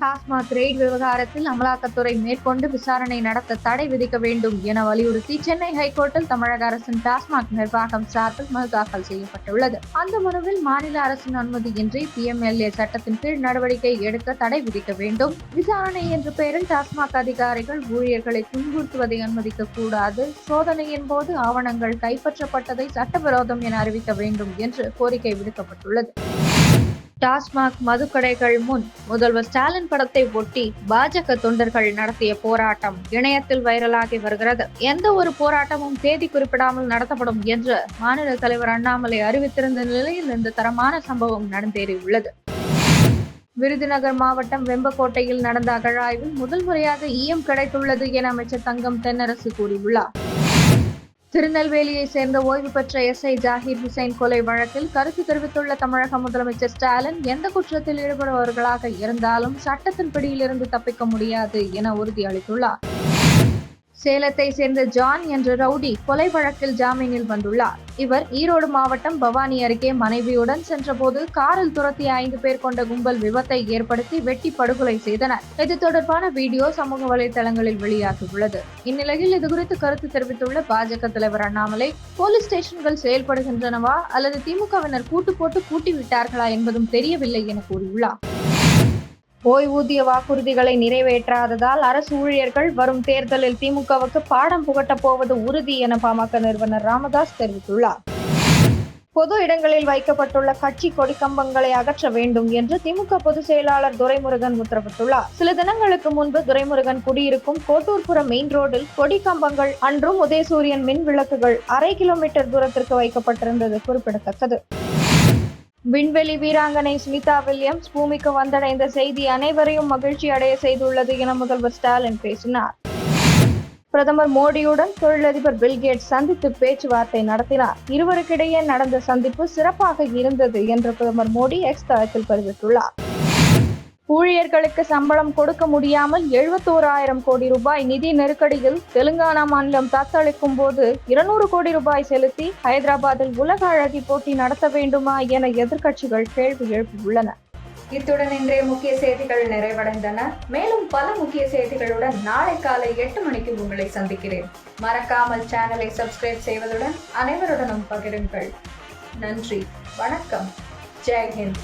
TASMAC raid விவகாரத்தில் அமலாக்கத்துறை மேற்கொண்டு விசாரணை நடத்த தடை விதிக்க வேண்டும் என வலியுறுத்தி சென்னை ஹைகோர்ட்டில் தமிழக அரசின் டாஸ்மாக் நிர்வாகம் சார்பில் மனு தாக்கல் செய்யப்பட்டுள்ளது. அந்த மனுவில் மாநில அரசின் அனுமதியின்றி பிஎம்எல்ஏ சட்டத்தின் கீழ் நடவடிக்கை எடுக்க தடை விதிக்க வேண்டும். விசாரணை என்ற பெயரில் டாஸ்மாக் அதிகாரிகள் ஊழியர்களை துன்புறுத்துவதை அனுமதிக்க கூடாது. சோதனையின் போது ஆவணங்கள் கைப்பற்றப்பட்டதை சட்டவிரோதம் என அறிவிக்க வேண்டும் என்று கோரிக்கை விடுக்கப்பட்டுள்ளது. டாஸ்மாக் மதுக்கடைகள் முன் முதல்வர் ஸ்டாலின் படத்தை ஒட்டி பாஜக தொண்டர்கள் நடத்திய போராட்டம் இணையத்தில் வைரலாகி வருகிறது. எந்த ஒரு போராட்டமும் தேதி குறிப்பிடாமல் நடத்தப்படும் என்று மாநில தலைவர் அண்ணாமலை அறிவித்திருந்த நிலையில் இந்த தரமான சம்பவம் நடந்தேறியுள்ளது விருதுநகர் மாவட்டம் வெம்பக்கோட்டையில் நடந்த அகழாய்வில் முதல் முறையாக ஈயம் கிடைத்துள்ளது என அமைச்சர் தங்கம் தென்னரசு கூறியுள்ளார். திருநெல்வேலியை சேர்ந்த ஓய்வு பெற்ற எஸ். ஐ. ஜாகிர் ஹுசைன் கொலை வழக்கில் கருத்து தெரிவித்துள்ள தமிழக முதலமைச்சர் ஸ்டாலின் எந்த குற்றத்தில் ஈடுபடுபவர்களாக இருந்தாலும் சட்டத்தின் பிடியிலிருந்து தப்பிக்க முடியாது என உறுதியளித்துள்ளார். சேலத்தை சேர்ந்த ஜான் என்ற ரவுடி கொலை வழக்கில் ஜாமீனில் வந்துள்ளார். இவர் ஈரோடு மாவட்டம் பவானி அருகே மனைவியுடன் சென்றபோது காரில் துரத்திய ஐந்து பேர் கொண்ட கும்பல் விபத்தை ஏற்படுத்தி வெட்டி படுகொலை செய்தனர். இது தொடர்பான வீடியோ சமூக வலைதளங்களில் வெளியாகியுள்ளது. இந்நிலையில் இதுகுறித்து கருத்து தெரிவித்துள்ள பாஜக தலைவர் அண்ணாமலை போலீஸ் ஸ்டேஷன்கள் செயல்படுகின்றனவா அல்லது திமுகவினர் கூட்டு போட்டு கூட்டி விட்டார்களா என்பதும் தெரியவில்லை என கூறியுள்ளார். ஓய்வூதிய வாக்குறுதிகளை நிறைவேற்றாததால் அரசு ஊழியர்கள் வரும் தேர்தலில் திமுகவுக்கு பாடம் புகட்டப் போவது உறுதி என பாமக நிறுவனர் ராமதாஸ் தெரிவித்துள்ளார். பொது இடங்களில் வைக்கப்பட்டுள்ள கட்சி கொடி கம்பங்களை அகற்ற வேண்டும் என்று திமுக பொதுச் செயலாளர் துரைமுருகன் உத்தரவிட்டுள்ளார். சில தினங்களுக்கு முன்பு துரைமுருகன் குடியிருக்கும் கோட்டூர்புரம் மெயின் ரோடில் கொடி கம்பங்கள் அன்றும் உதயசூரியன் மின் விளக்குகள் அரை கிலோமீட்டர் தூரத்திற்கு வைக்கப்பட்டிருந்தது குறிப்பிடத்தக்கது. விண்வெளி வீராங்கனை ஸ்மிதா வில்லியம்ஸ் பூமிக்கு வந்தடைந்த செய்தி அனைவரையும் மகிழ்ச்சி அடைய செய்துள்ளது என முதல்வர் ஸ்டாலின் பேசினார். பிரதமர் மோடியுடன் தொழிலதிபர் பில்கேட் சந்தித்து பேச்சுவார்த்தை நடத்தினார். இருவருக்கிடையே நடந்த சந்திப்பு சிறப்பாக இருந்தது என்று பிரதமர் மோடி எக்ஸ் தளத்தில் பதிவிட்டுள்ளார் ஊழியர்களுக்கு சம்பளம் கொடுக்க முடியாமல் எழுபத்தோராயிரம் கோடி ரூபாய் நிதி நெருக்கடியில் தெலுங்கானா மாநிலம் தத்தளிக்கும் போது இருநூறு கோடி ரூபாய் செலுத்தி ஹைதராபாத்தில் உலக அழகி போட்டி நடத்த வேண்டுமா என எதிர்க்கட்சிகள் கேள்வி எழுப்பியுள்ளன. இத்துடன் இன்றைய முக்கிய செய்திகள் நிறைவடைந்தன. மேலும் பல முக்கிய செய்திகளுடன் நாளை காலை எட்டு மணிக்கு உங்களை சந்திக்கிறேன். மறக்காமல் சேனலை சப்ஸ்கிரைப் செய்வதுடன் அனைவருடனும் பகிருங்கள். நன்றி. வணக்கம். ஜெய்ஹிந்த்